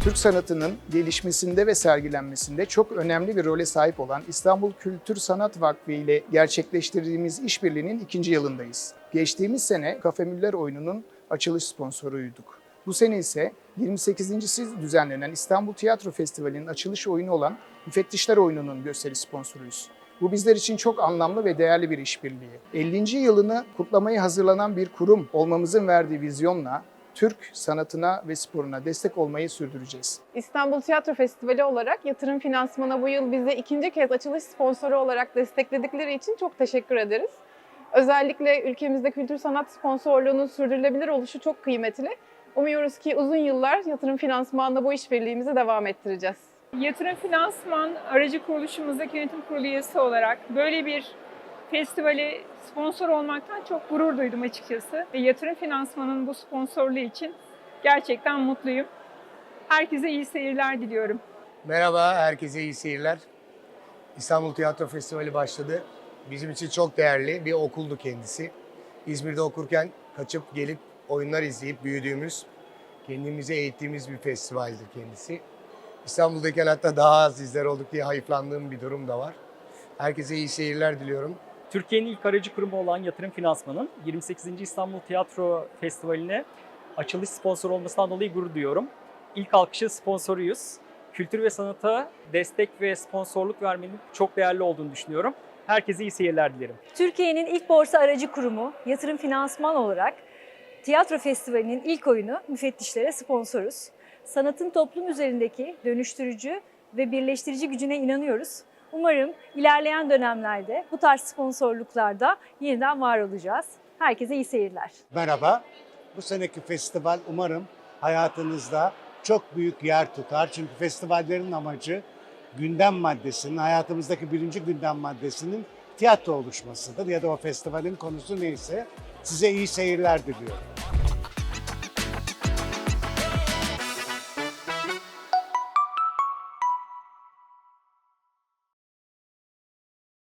Türk sanatının gelişmesinde ve sergilenmesinde çok önemli bir role sahip olan İstanbul Kültür Sanat Vakfı ile gerçekleştirdiğimiz işbirliğinin ikinci yılındayız. Geçtiğimiz sene Kafe Müller oyununun açılış sponsoruyduk. Bu sene ise 28.si düzenlenen İstanbul Tiyatro Festivali'nin açılış oyunu olan Müfettişler Oyunu'nun gösteri sponsoruyuz. Bu bizler için çok anlamlı ve değerli bir işbirliği. 50. yılını kutlamaya hazırlanan bir kurum olmamızın verdiği vizyonla Türk sanatına ve sporuna destek olmayı sürdüreceğiz. İstanbul Tiyatro Festivali olarak yatırım finansmana bu yıl bize ikinci kez açılış sponsoru olarak destekledikleri için çok teşekkür ederiz. Özellikle ülkemizde kültür sanat sponsorluğunun sürdürülebilir oluşu çok kıymetli. Umuyoruz ki uzun yıllar yatırım finansmanla bu işbirliğimizi devam ettireceğiz. Yatırım Finansman aracı kuruluşumuzdaki yönetim kurulu üyesi olarak böyle bir festivale sponsor olmaktan çok gurur duydum açıkçası. Ve Yatırım Finansman'ın bu sponsorluğu için gerçekten mutluyum. Herkese iyi seyirler diliyorum. Merhaba, herkese iyi seyirler. İstanbul Tiyatro Festivali başladı. Bizim için çok değerli bir okuldu kendisi. İzmir'de okurken kaçıp gelip oyunlar izleyip büyüdüğümüz, kendimizi eğittiğimiz bir festivaldir kendisi. İstanbul'dayken hatta daha az izler olduk diye hayıflandığım bir durum da var. Herkese iyi seyirler diliyorum. Türkiye'nin ilk aracı kurumu olan Yatırım Finansman'ın 28. İstanbul Tiyatro Festivali'ne açılış sponsor olmasından dolayı gurur duyuyorum. İlk alkışı sponsoruyuz. Kültür ve sanata destek ve sponsorluk vermenin çok değerli olduğunu düşünüyorum. Herkese iyi seyirler dilerim. Türkiye'nin ilk borsa aracı kurumu Yatırım Finansman olarak Tiyatro Festivali'nin ilk oyunu müfettişlere sponsoruz. Sanatın toplum üzerindeki dönüştürücü ve birleştirici gücüne inanıyoruz. Umarım ilerleyen dönemlerde bu tarz sponsorluklarda yeniden var olacağız. Herkese iyi seyirler. Merhaba. Bu seneki festival umarım hayatınızda çok büyük yer tutar. Çünkü festivallerin amacı gündem maddesinin, hayatımızdaki birinci gündem maddesinin tiyatro oluşmasıdır. Ya da o festivalin konusu neyse. Size iyi seyirler diliyorum.